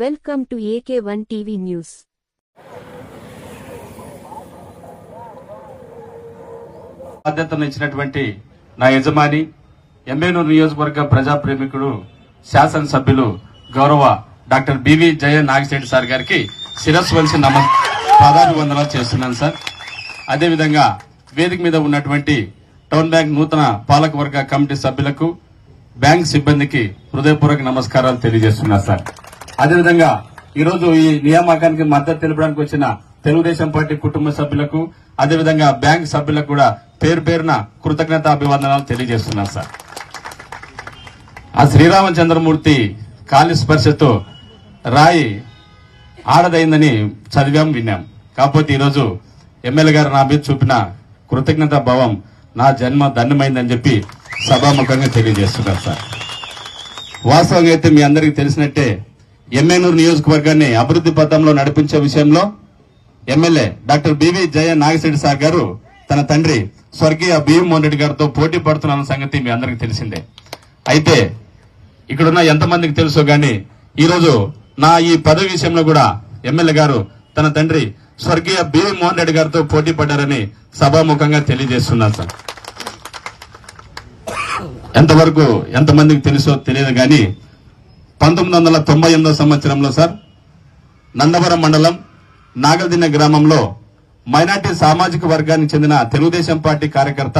Welcome to AK one TV news. బాధ్యతను ఇచ్చినటువంటి నా యజమాని ఎంబేనూరు నియోజకవర్గ ప్రజాప్రేమికుడు శాసనసభ్యులు గౌరవ doctor BV Jaya Nagashetti sir గారికి శిరస్సు వలసి నమ పాదాభివందనాలు చేస్తున్నాను సార్. అదేవిధంగా వేదిక మీద ఉన్నటువంటి టౌన్ బ్యాంక్ నూతన పాలకవర్గ కమిటీ సభ్యులకు బ్యాంక్ సిబ్బందికి హృదయపూర్వక నమస్కారాలు తెలియజేస్తున్నా సార్. అదేవిధంగా ఈరోజు ఈ నియామకానికి మద్దతు తెలపడానికి వచ్చిన తెలుగుదేశం పార్టీ కుటుంబ సభ్యులకు అదేవిధంగా బ్యాంక్ సభ్యులకు కూడా పేరు పేరున కృతజ్ఞత అభివందనాలు తెలియజేస్తున్నాను సార్. ఆ శ్రీరామచంద్రమూర్తి కాలి స్పర్శతో రాయి ఆడదైందని చదివాం విన్నాం. కాకపోతే ఈరోజు ఎమ్మెల్యే గారు నా మీద చూపిన కృతజ్ఞత భావం నా జన్మ ధన్యమైందని చెప్పి సభాముఖంగా తెలియజేస్తున్నారు సార్. వాస్తవంగా అయితే మీ అందరికీ తెలిసినట్టే ఎమ్మెనూరు నియోజకవర్గాన్ని అభివృద్ధి పథంలో నడిపించే విషయంలో MLA doctor BV Jaya Nagashetti sir గారు తన తండ్రి స్వర్గీయ భీమోహన్ రెడ్డి గారితో పోటీ పడుతున్న సంగతి మీ అందరికి తెలిసిందే. అయితే ఇక్కడున్న ఎంతమందికి తెలుసో కానీ ఈరోజు నా ఈ పదవి విషయంలో కూడా ఎమ్మెల్యే గారు తన తండ్రి స్వర్గీయ బి మోహన్ రెడ్డి గారితో పోటీ పడ్డారని సభాముఖంగా తెలియజేస్తున్నారు సార్. ఎంతవరకు ఎంతమందికి తెలుసో తెలియదు కానీ పంతొమ్మిది వందల తొంభై ఎనిమిదో సంవత్సరంలో సార్ నందవరం మండలం నాగల్దిన్న గ్రామంలో మైనార్టీ సామాజిక వర్గానికి చెందిన తెలుగుదేశం పార్టీ కార్యకర్త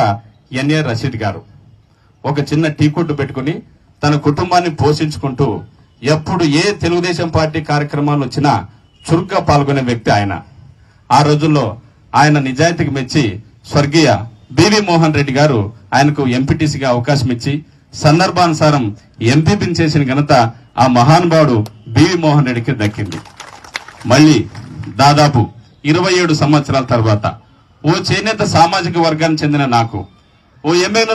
ఎన్ఏ రషీద్ గారు ఒక చిన్న టీ కొట్టు పెట్టుకుని తన కుటుంబాన్ని పోషించుకుంటూ ఎప్పుడు ఏ తెలుగుదేశం పార్టీ కార్యక్రమాలు వచ్చినా చురుగ్గా పాల్గొనే వ్యక్తి ఆయన. ఆ రోజుల్లో ఆయన నిజాయితీకి మెచ్చి స్వర్గీయ బివి మోహన్ రెడ్డి గారు ఆయనకు ఎంపీటీసీగా అవకాశం ఇచ్చి సందర్భానుసారం ఎంపీపీని చేసిన ఘనత ఆ మహానుభావుడు బివి మోహన్ రెడ్డికి దక్కింది. మళ్ళీ దాదాపు ఇరవై ఏడు సంవత్సరాల తర్వాత ఓ చేనేత సామాజిక వర్గానికి చెందిన నాకు ఓ ఎమ్మెల్యే